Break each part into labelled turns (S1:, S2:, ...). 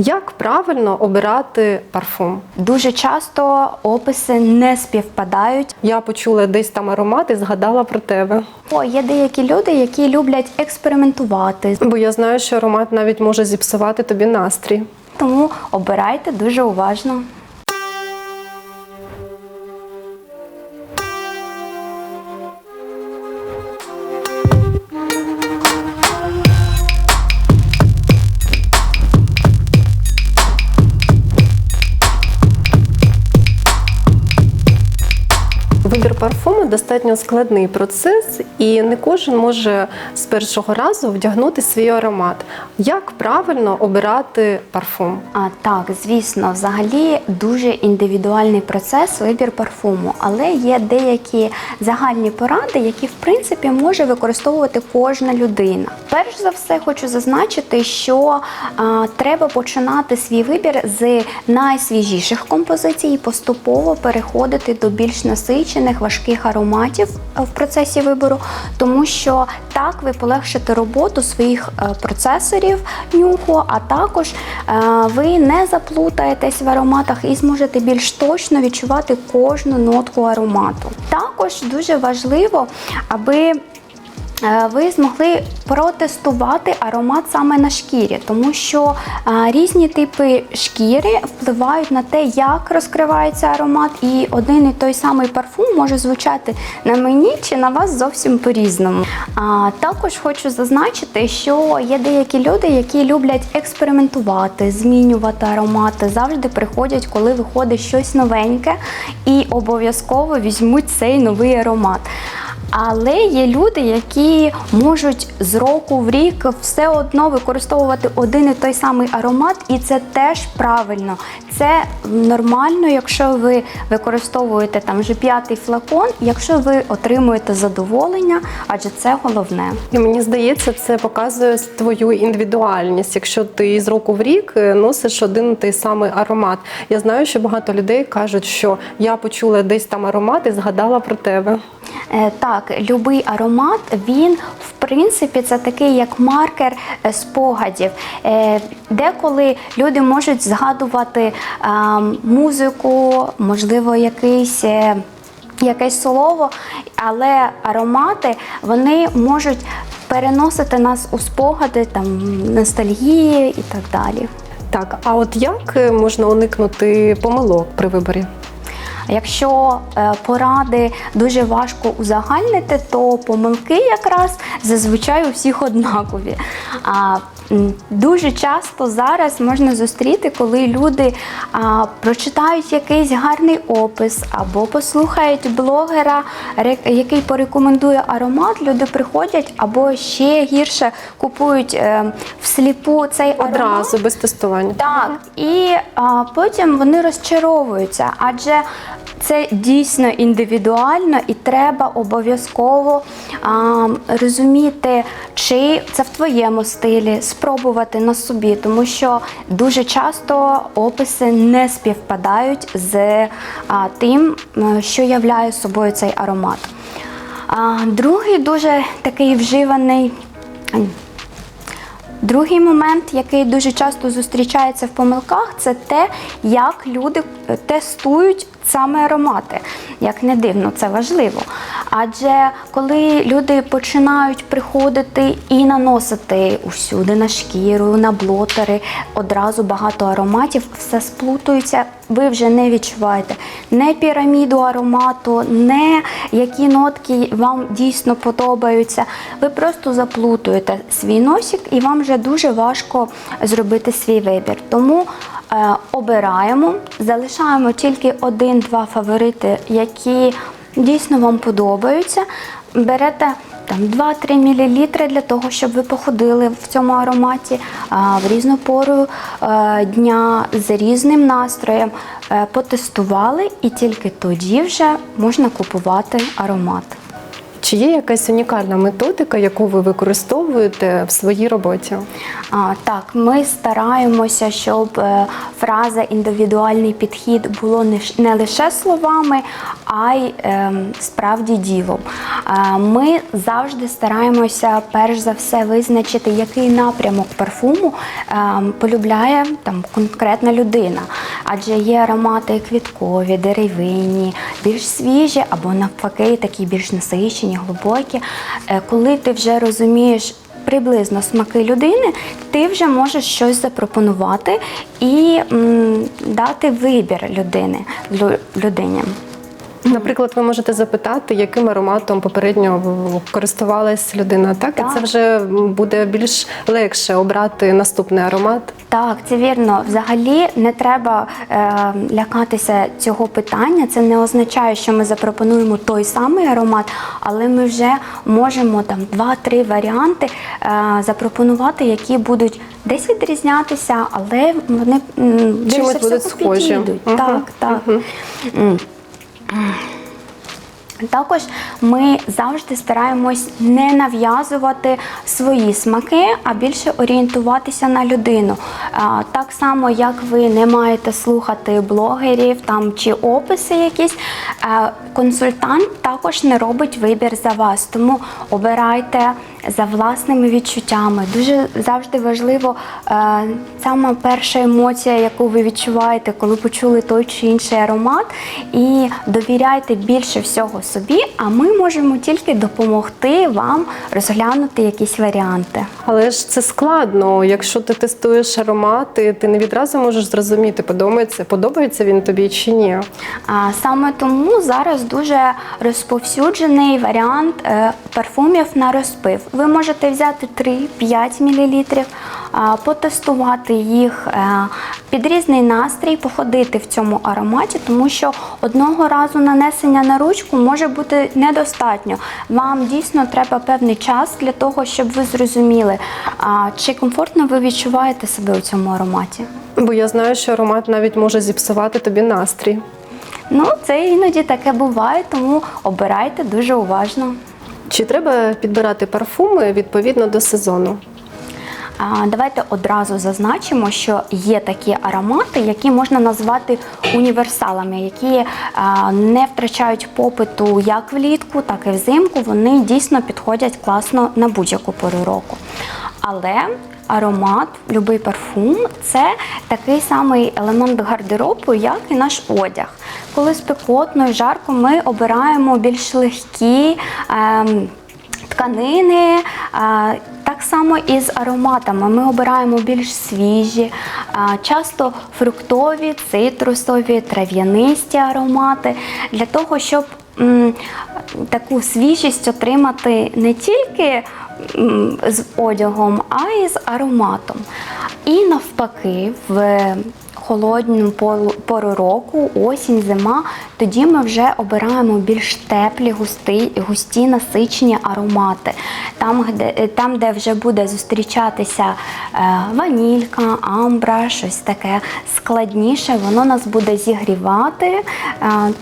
S1: Як правильно обирати парфум?
S2: Дуже часто описи не співпадають.
S1: Я почула десь там аромат і згадала про тебе.
S2: О, є деякі люди, які люблять експериментувати,
S1: Бо я знаю, що аромат навіть може зіпсувати тобі настрій.
S2: тому обирайте дуже уважно.
S1: Парфуму достатньо складний процес, і не кожен може з першого разу вдягнути свій аромат. Як правильно обирати парфум?
S2: А так, звісно, взагалі дуже індивідуальний процес вибір парфуму, але є деякі загальні поради, які в принципі може використовувати кожна людина. Перш за все, хочу зазначити, що а, треба починати свій вибір з найсвіжіших композицій і поступово переходити до більш насичених важких ароматів е, в процесі вибору, тому що так ви полегшите роботу своїх е, процесорів нюху, а також е, ви не заплутаєтесь в ароматах і зможете більш точно відчувати кожну нотку аромату. Також дуже важливо, аби ви змогли протестувати аромат саме на шкірі, тому що е, різні типи шкіри впливають на те, як розкривається аромат, і один і той самий парфум може звучати на мені чи на вас зовсім по-різному. А також хочу зазначити, що є деякі люди, які люблять експериментувати, змінювати аромати, завжди приходять, коли виходить щось новеньке, і обов'язково візьмуть цей новий аромат. Але є люди, які можуть з року в рік все одно використовувати один і той самий аромат, і це теж правильно. Це нормально, якщо ви використовуєте там вже п'ятий флакон, якщо ви отримуєте задоволення, адже це головне.
S1: І мені здається, це показує твою індивідуальність. Якщо ти з року в рік е, носиш один і той самий аромат. Я знаю, що багато людей кажуть, що я почула десь там аромат і згадала про тебе.
S2: Е, Так, любий аромат, він в принципі це такий як маркер е, спогадів. Е, Деколи люди можуть згадувати музику, можливо, якийсь. Якесь слово, але аромати вони можуть переносити нас у спогади там ностальгії і так далі.
S1: Так, а от як можна уникнути помилок при виборі?
S2: Якщо е, поради дуже важко узагальнити, то помилки якраз зазвичай у всіх однакові. Дуже часто зараз можна зустріти, коли люди а, прочитають якийсь гарний опис або послухають блогера, який порекомендує аромат. Люди приходять або ще гірше купують е, всліпу цей аромат.
S1: Одразу без тестування.
S2: Так, і а, потім вони розчаровуються, адже це дійсно індивідуально і треба обов'язково розуміти, чи це в твоєму стилі, спробувати на собі, тому що дуже часто описи не співпадають з тим, що являє собою цей аромат. Другий дуже такий вживаний. Другий момент, який дуже часто зустрічається в помилках, це те, як люди е, тестують саме аромати. Як не дивно, це важливо. Адже коли люди починають приходити і наносити усюди на шкіру, на блотери, одразу багато ароматів, все сплутується, ви вже не відчуваєте не піраміду аромату, не які нотки вам дійсно подобаються. Ви просто заплутуєте свій носик і вам вже дуже важко зробити свій вибір. Тому е, обираємо, залишаємо тільки один-два фаворити, які дійсно вам подобаються. Берете там 2-3 мл для того, щоб ви походили в цьому ароматі в різну пору е, дня з різним настроєм, е, потестували, і тільки тоді вже можна купувати аромат.
S1: Чи є якась унікальна методика, яку ви використовуєте в своїй роботі?
S2: А, так, ми стараємося, щоб е, фраза індивідуальний підхід було не, лише словами, а й ем, справді ділом. Ми завжди стараємося перш за все визначити, який напрямок парфуму полюбляє там конкретна людина. Адже є аромати квіткові, деревинні, більш свіжі або навпаки, такі більш насичені, глибокі. Е, Коли ти вже розумієш приблизно смаки людини, ти вже можеш щось запропонувати і м, дати вибір людини людині.
S1: Наприклад, ви можете запитати, яким ароматом попередньо користувалась людина, так?
S2: Так.
S1: І це вже буде більш легше обрати наступний аромат.
S2: Так, це вірно. Взагалі не треба е, лякатися цього питання. Це не означає, що ми запропонуємо той самий аромат, але ми вже можемо там два-три варіанти е, запропонувати, які будуть десь відрізнятися, але вони
S1: Чимось будуть схожі. Мгм,
S2: Так, так. М. Також ми завжди стараємось не нав'язувати свої смаки, а більше орієнтуватися на людину. Так само, як ви не маєте слухати блогерів там чи описи якісь, е, консультант також не робить вибір за вас. Тому обирайте за власними відчуттями. Дуже завжди важливо е, сама перша емоція, яку ви відчуваєте, коли почули той чи інший аромат, і довіряйте більше всього собі, а ми можемо тільки допомогти вам розглянути якісь варіанти.
S1: Але ж це складно. Якщо ти тестуєш аромати, ти не відразу можеш зрозуміти, подобається, подобається він тобі чи ні.
S2: А саме тому зараз дуже розповсюджений варіант е, парфумів на розпив. Ви можете взяти 3-5 мл, потестувати їх е, під різний настрій, походити в цьому ароматі, тому що одного разу нанесення на ручку може бути недостатньо. Вам дійсно треба певний час для того, щоб ви зрозуміли, чи комфортно ви відчуваєте себе у цьому ароматі.
S1: Бо я знаю, що аромат навіть може зіпсувати тобі настрій.
S2: Ну, це іноді таке буває, тому обирайте дуже уважно.
S1: Чи треба підбирати парфуми відповідно до сезону?
S2: Давайте одразу зазначимо, що є такі аромати, які можна назвати універсалами, які не втрачають попиту як влітку, так і взимку. Вони дійсно підходять класно на будь-яку пору року. Але аромат, будь-який парфум це такий самий елемент гардеробу, як і наш одяг. Коли спекотно і жарко, ми обираємо більш легкі. ем, тканини. Так само і з ароматами. Ми обираємо більш свіжі, часто фруктові, цитрусові, трав'янисті аромати для того, щоб таку свіжість отримати не тільки з одягом, а й з ароматом. І навпаки, в холодну пору, року, осінь, зима, тоді ми вже обираємо більш теплі, густі, густі насичені аромати. Там, де, там, де вже буде зустрічатися е, ванілька, амбра, щось таке складніше, воно нас буде зігрівати е,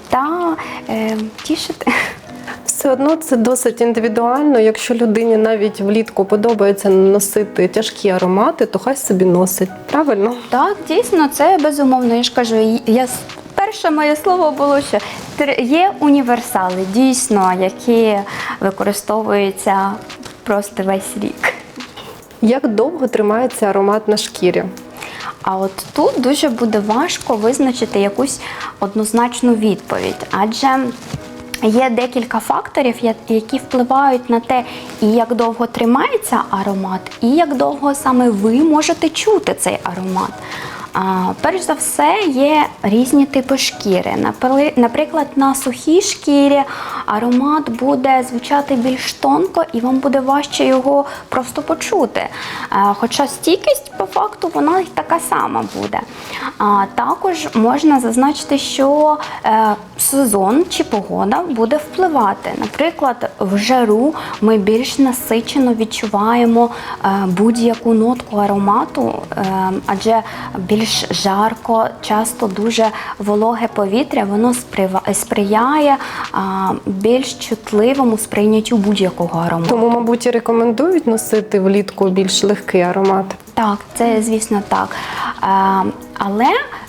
S2: та е, тішити.
S1: Все одно це досить індивідуально. Якщо людині навіть влітку подобається носити тяжкі аромати, то хай собі носить. Правильно?
S2: Так, дійсно, це безумовно. Я ж кажу, я перше моє слово було, що є універсали, дійсно, які використовуються просто весь рік.
S1: Як довго тримається аромат на шкірі?
S2: А от тут дуже буде важко визначити якусь однозначну відповідь, адже є декілька факторів, які впливають на те, і як довго тримається аромат, і як довго саме ви можете чути цей аромат. Перш за все, є різні типи шкіри. Наприклад, на сухій шкірі аромат буде звучати більш тонко, і вам буде важче його просто почути. Хоча стійкість по факту вона така сама буде. Також можна зазначити, що е, сезон чи погода буде впливати. Наприклад, в жару ми більш насичено відчуваємо е, будь-яку нотку аромату, е, адже більш жарко, часто дуже вологе повітря, воно сприяє більш чутливому сприйняттю будь-якого аромату.
S1: Тому, мабуть, і рекомендують носити влітку більш легкий аромат.
S2: Так, це звісно так. Е, але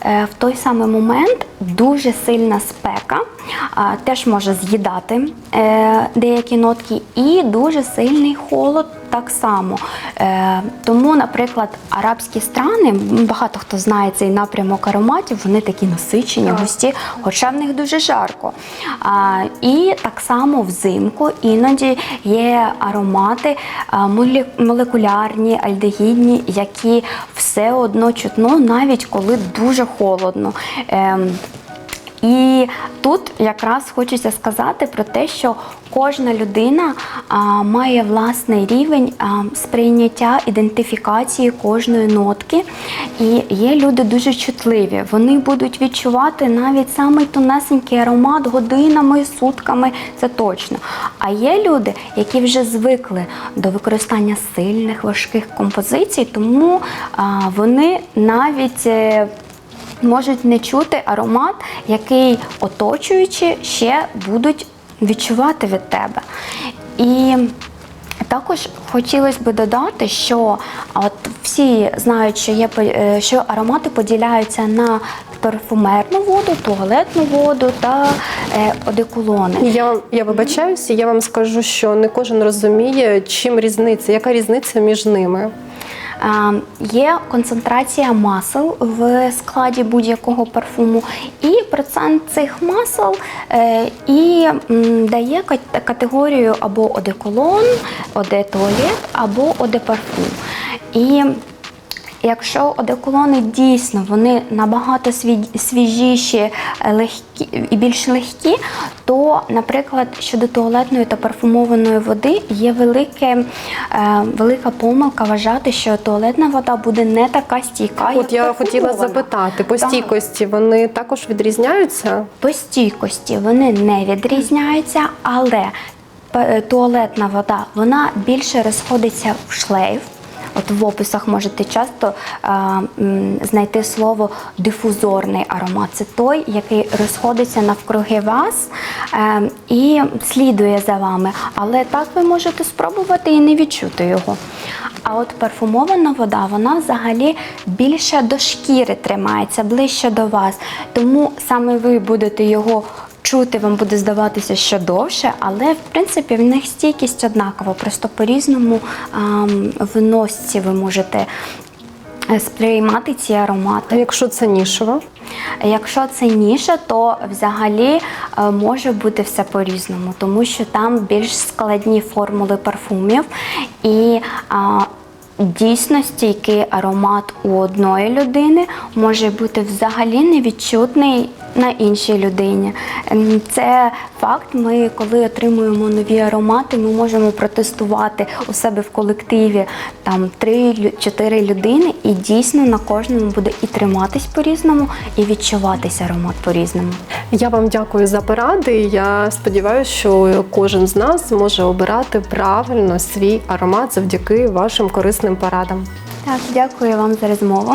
S2: в той самий момент дуже сильна спека е, теж може з'їдати е, деякі нотки, і дуже сильний холод так само. Е, тому, наприклад, арабські страни, багато хто знає цей напрямок ароматів, вони такі насичені, густі, хоча в них дуже жарко. І так само взимку іноді є аромати молекулярні, альдегідні, які все одно чутно, навіть коли дуже холодно. І тут якраз хочеться сказати про те, що кожна людина а, має власний рівень а, сприйняття ідентифікації кожної нотки. І є люди дуже чутливі. Вони будуть відчувати навіть самий тонесенький аромат годинами, сутками, це точно. А є люди, які вже звикли до використання сильних важких композицій, тому а, вони навіть. Можуть не чути аромат, який оточуючі ще будуть відчувати від тебе. І також хотілося б додати, що от всі знають, що є е, що аромати поділяються на парфумерну воду, туалетну воду та е, одеколони.
S1: Я, я вибачаюся, я вам скажу, що не кожен розуміє, чим різниця, яка різниця між ними.
S2: Е, Є концентрація масел в складі будь-якого парфуму, і процент цих масел е, і дає категорію або одеколон, одетуалет, або одепарфум. І Якщо одеколони дійсно вони набагато свіжіші е, легкі і більш легкі, то, наприклад, щодо туалетної та парфумованої води є велике, е, велика помилка вважати, що туалетна вода буде не така стійка.
S1: От
S2: як
S1: я хотіла запитати, по
S2: Так.
S1: стійкості вони також відрізняються?
S2: По стійкості вони не відрізняються, але туалетна вода вона більше розходиться в шлейф. От в описах можете часто а, знайти слово дифузорний аромат. Це той, який розходиться навкруги вас е, і слідує за вами. Але так ви можете спробувати і не відчути його. А от парфумована вода, вона взагалі більше до шкіри тримається, ближче до вас. Тому саме ви будете його чути, вам буде здаватися, що довше, але в принципі в них стійкість однакова. Просто по-різному в носці ви можете е, сприймати ці аромати.
S1: А якщо це нішево?
S2: Якщо це ніша, то взагалі е, може бути все по-різному, тому що там більш складні формули парфумів і а, дійсно стійкий аромат у одної людини може бути взагалі невідчутний на іншій людині. Ем, Це факт. Ми, коли отримуємо нові аромати, ми можемо протестувати у себе в колективі там 3-4 людини, і дійсно на кожному буде і триматись по-різному, і відчуватися аромат по-різному.
S1: Я вам дякую за поради. Я сподіваюся, що кожен з нас зможе обирати правильно свій аромат завдяки вашим корисним порадам.
S2: Так, дякую вам за розмову.